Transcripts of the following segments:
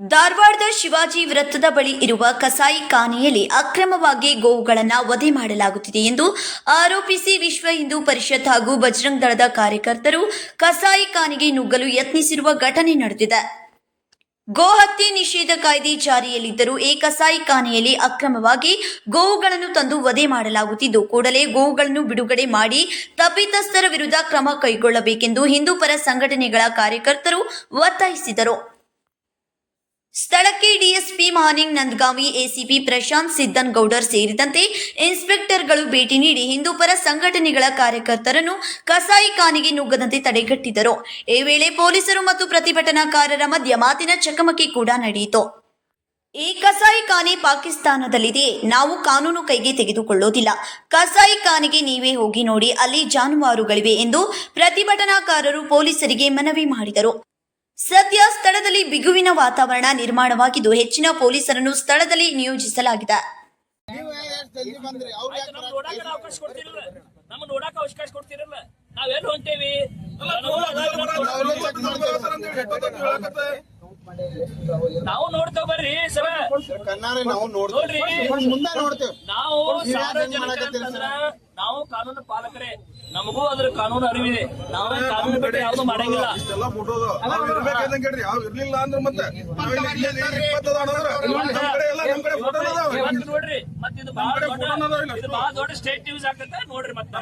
ಧಾರವಾಡದ ಶಿವಾಜಿ ವೃತ್ತದ ಬಳಿ ಇರುವ ಕಸಾಯಿ ಖಾನೆಯಲ್ಲಿ ಅಕ್ರಮವಾಗಿ ಗೋವುಗಳನ್ನು ವಧೆ ಮಾಡಲಾಗುತ್ತಿದೆ ಎಂದು ಆರೋಪಿಸಿ ವಿಶ್ವ ಹಿಂದೂ ಪರಿಷತ್ ಹಾಗೂ ಬಜರಂಗ್ ದಳದ ಕಾರ್ಯಕರ್ತರು ಕಸಾಯಿ ಖಾನೆಗೆ ನುಗ್ಗಲು ಯತ್ನಿಸಿರುವ ಘಟನೆ ನಡೆದಿದೆ. ಗೋಹತ್ಯೆ ನಿಷೇಧ ಕಾಯ್ದೆ ಜಾರಿಯಲ್ಲಿದ್ದರೂ ಈ ಕಸಾಯಿ ಖಾನೆಯಲ್ಲಿ ಅಕ್ರಮವಾಗಿ ಗೋವುಗಳನ್ನು ತಂದು ವಧೆ ಮಾಡಲಾಗುತ್ತಿದ್ದು, ಕೂಡಲೇ ಗೋವುಗಳನ್ನು ಬಿಡುಗಡೆ ಮಾಡಿ ತಪ್ಪಿತಸ್ಥರ ವಿರುದ್ಧ ಕ್ರಮ ಕೈಗೊಳ್ಳಬೇಕೆಂದು ಹಿಂದೂ ಪರ ಸಂಘಟನೆಗಳ ಕಾರ್ಯಕರ್ತರು ಒತ್ತಾಯಿಸಿದರು. ಸ್ಥಳಕ್ಕೆ ಡಿಎಸ್ಪಿ ಮಾರ್ನಿಂಗ್ ನಂದಗಾವಿ ಎಸಿಪಿ ಪ್ರಶಾಂತ್ ಸಿದ್ದನ್ ಗೌಡರ್ ಸೇರಿದಂತೆ ಇನ್ಸ್ಪೆಕ್ಟರ್ಗಳು ಭೇಟಿ ನೀಡಿ ಹಿಂದೂಪರ ಸಂಘಟನೆಗಳ ಕಾರ್ಯಕರ್ತರನ್ನು ಕಸಾಯಿಖಾನೆಗೆ ನುಗ್ಗದಂತೆ ತಡೆಗಟ್ಟಿದರು. ಈ ವೇಳೆ ಪೊಲೀಸರು ಮತ್ತು ಪ್ರತಿಭಟನಾಕಾರರ ಮಧ್ಯ ಮಾತಿನ ಚಕಮಕಿ ಕೂಡ ನಡೆಯಿತು. ಈ ಕಸಾಯಿಖಾನೆ ಪಾಕಿಸ್ತಾನದಲ್ಲಿದೆ. ನಾವು ಕಾನೂನು ಕೈಗೆ ತೆಗೆದುಕೊಳ್ಳೋದಿಲ್ಲ. ಕಸಾಯಿಖಾನೆಗೆ ನೀವೇ ಹೋಗಿ ನೋಡಿ, ಅಲ್ಲಿ ಜಾನುವಾರುಗಳಿವೆ ಎಂದು ಪ್ರತಿಭಟನಾಕಾರರು ಪೊಲೀಸರಿಗೆ ಮನವಿ ಮಾಡಿದರು. ಸದ್ಯ ಸ್ಥಳದಲ್ಲಿ ಬಿಗುವಿನ ವಾತಾವರಣ ನಿರ್ಮಾಣವಾಗಿದ್ದು ಹೆಚ್ಚಿನ ಪೊಲೀಸರನ್ನು ಸ್ಥಳದಲ್ಲಿ ನಿಯೋಜಿಸಲಾಗಿದೆ. ನೀವು ಯಾಕ್ ಜಲ್ದಿ ಬಂದ್ರಿ ಅವ್ರು ಯಾಕ್ ನಮ್ಗ್ ಬರಾಕ್ ನೋಡಾಕ ಅವಕಾಶ ಕೊಡ್ತಿರಲ್ಲ. ನಮ್ಗ್ ನೋಡಾಕ ಅವಕಾಶ ಕೊಡ್ತಿರಲ್ಲ. ನಾವ್ ಎಲ್ಲಿ ಹೊಂಟೇವಿ ಅವ್ರೇ ಚೆಕ್ ಮಾಡ್ತಾರೆ. ನಾವು ನೋಡ್ತೇವ್ ಬರ್ರಿ ಸರ ನಾವು ನೋಡ್ತೀವಿ. ನೋಡ್ರಿ. ಮುಂದೆ ನೋಡ್ತೇವೆ. ನಾವು ನೀವ್ ಕಾನೂನು ಪಾಲಕರೇ ನಮಗೂ ಅದ್ರ ಕಾನೂನು ಅರಿವಿದೆ. ನಾವೇ ಕಾನೂನು ಬಿಟ್ಟು ಯಾವ್ದು ಮಾಡಂಗಿಲ್ಲ. ಇಷ್ಟೆಲ್ಲ ಕೇಳ್ರಿ. ಇರ್ಲಿಲ್ಲ ಅಂದ್ರೆ ಮತ್ತೆ ಎಲ್ಲ ನೋಡ್ರಿ ಮತ್ತೆ ಇದು ಬಹಳ ದೊಡ್ಡ ಇದು ಬಹಳ ದೊಡ್ಡ ಸ್ಟೇಟ್ ನ್ಯೂಸ್ ಆಗ್ತದೆ ನೋಡ್ರಿ ಮತ್ತೆ?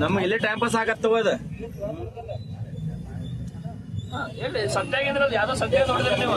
ನಮ್ಮ ಇಲ್ಲೇ ಟೈಮ್ ಪಾಸ್ ಆಗತ್ತವ ಅದ. ಹಾ, ಎಲ್ಲಿ ಸತ್ಯಾಗಿಂದ್ರ ಯಾವ್ದೋ ಸತ್ಯ ನೋಡಿದ್ರೆ ನೀವು.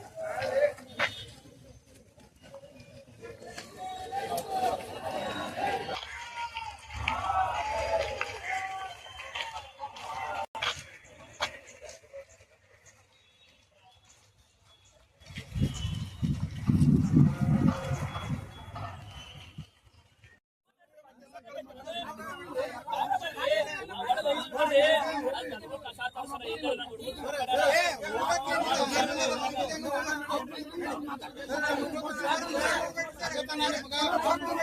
ఏం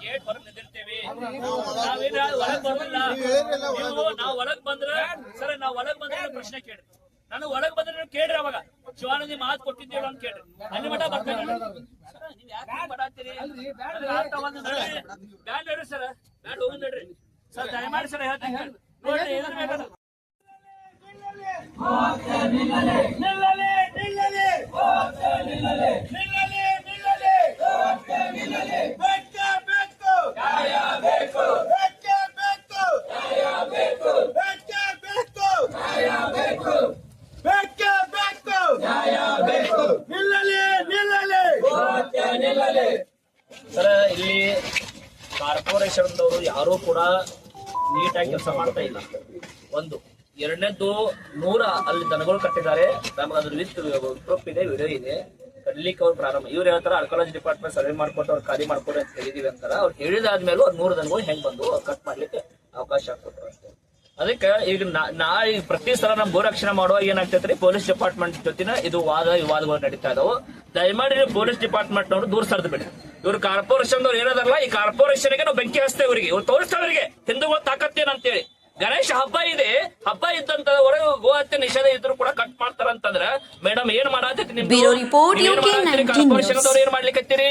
ಗೇಟ್ ಹೊರಗೆ ನಿಂತಿರ್ತೀವಿ ನಾವೇನ ಒಳಗ್ ಬರೋದಿಲ್ಲ ನೀವು ಒಳಗ್ ಬಂದ್ರೆ ಸರ್, ನಾವ್ ಒಳಗ್ ಬಂದ್ರೆ ಪ್ರಶ್ನೆ ಕೇಳ್ರಿ ನಾನು ಒಳಗ್ ಬಂದ್ರೆ ನೀವು ಕೇಳ್ರಿ ಅವಾಗ. ಶಿವಾನಂದಿ ಮಾತು ಕೊಟ್ಟಿದ್ದೇಳು ಅಂತ ಕೇಳ್ರಿ. ಅಲ್ಲಿ ಮಠ ಬರ್ತೇನೆ ಸರ್, ನೀವ್ ಯಾಕ್ ಮಾಡಾತ್ತೀರಿ? ನನಗ್. ಬ್ಯಾಡ್ ನೋಡ್ರಿ ಸರ್. ಬ್ಯಾಂಡ್ ಹೋಗಿ ನೋಡ್ರಿ. ಸರ್ ದಯಮಾಡಿ ಸರ್ ಹೇಳ್ತೀನಿ. ನೋಡ್ರಿ ಏನ್ ಬೇಕಾದ ನಿಲ್ಲಲಿ ನಿಲ್ಲಲಿ. ನಿಲ್ಲಲಿ. ನಿಲ್ಲಲಿ ನಿಲ್ಲಲಿ ಬೇಕೇ ಬೇಕು ಬೇಕೇ ಬೇಕು ಬೇಕೇ ಬೇಕು ಬೇಕೇ ಬೇಕು ನಿಲ್ಲಲಿ ನಿಲ್ಲಲಿ ಸರ್ ಇಲ್ಲಿ ಕಾರ್ಪೊರೇಷನ್ದವರು ಯಾರು ಕೂಡ ನೀಟಾಗಿ ಕೆಲಸ ಮಾಡ್ತಾ ಇಲ್ಲ. ಒಂದು, ಎರಡನೇದ್ದು ನೂರ ಅಲ್ಲಿ ದನಗಳು ಕಟ್ಟಿದ್ದಾರೆ. ನಮ್ಗೆ ಅದ್ರ ವಿತ್ ಪ್ರೂಫ್ ಇದೆ, ವಿಡಿಯೋ ಇದೆ. ಕಡ್ಲಿಕ್ಕೆ ಅವ್ರು ಪ್ರಾರಂಭ. ಇವ್ರು ಹೇಳ್ತಾರೆ ಆರ್ಕಾಲಜಿ ಡಿಪಾರ್ಟ್ಮೆಂಟ್ ಸರ್ವೆ ಮಾಡ್ಕೊಟ್ಟು ಅವ್ರು ಖಾಲಿ ಮಾಡ್ಕೊಡಿ ಅಂತ ಹೇಳಿದೀವಿ ಅಂತಾರ. ಅವ್ರು ಹೇಳಿದಾದ್ಮೇಲೂ ಅವ್ರು ನೂರು ದನಗಳು ಹೆಂಗ್ ಬಂದು ಕಟ್ ಮಾಡ್ಲಿಕ್ಕೆ ಅವಕಾಶ ಆಗ್ಕೊಟ್ರು ಅಷ್ಟೇ. ಅದಕ್ಕೆ ಈಗ ನಾ- ನಾ ಈಗ ಪ್ರತಿ ಸಲ ನಮ್ ಗೋರಕ್ಷಣೆ ಮಾಡುವಾಗ ಏನಾಗ್ತೈತ್ರಿ? ಪೊಲೀಸ್ ಡಿಪಾರ್ಟ್ಮೆಂಟ್ ಜೊತೆನ ಇದು ವಾದ ವಿವಾದಗಳು ನಡೀತಾ ಇದಾವೆ. ದಯಮಾಡಿ ಪೊಲೀಸ್ ಡಿಪಾರ್ಟ್ಮೆಂಟ್ ನವರು ದೂರ ಸರ್ದು ಬಿಡಿ. ಇವ್ರು ಕಾರ್ಪೊರೇಷನ್ ದವ್ರು ಏನದಾರಲ್ಲ ಈ ಕಾರ್ಪೊರೇಷನ್ಗೆ ನಾವು ಬೆಂಕಿ ಹಚ್ತೇವೆ ಇವರಿಗೆ. ಇವ್ರು ತೋರಿಸ್ತೇವೆ ಇವರಿಗೆ ಹಿಂದೂಗಳು ತಾಕತ್ತೇನಂತೇಳಿ ಗಣೇಶ ಹಬ್ಬ ಇದೆ ಹಬ್ಬ ಇದ್ದಂತ ಹೊರಗೆ ಗೋ ಹತ್ಯೆ ನಿಷೇಧ ಇದ್ರು ಕೂಡ ಕಟ್ ಮಾಡ್ತಾರಂತಂದ್ರ ಮೇಡಮ್ ಏನ್ ಮಾಡಾತೈತಿ 19 ಕಾರ್ಪೊರೇಷನ್ ಏನ್ ಮಾಡ್ಲಿಕತ್ತೀರಿ?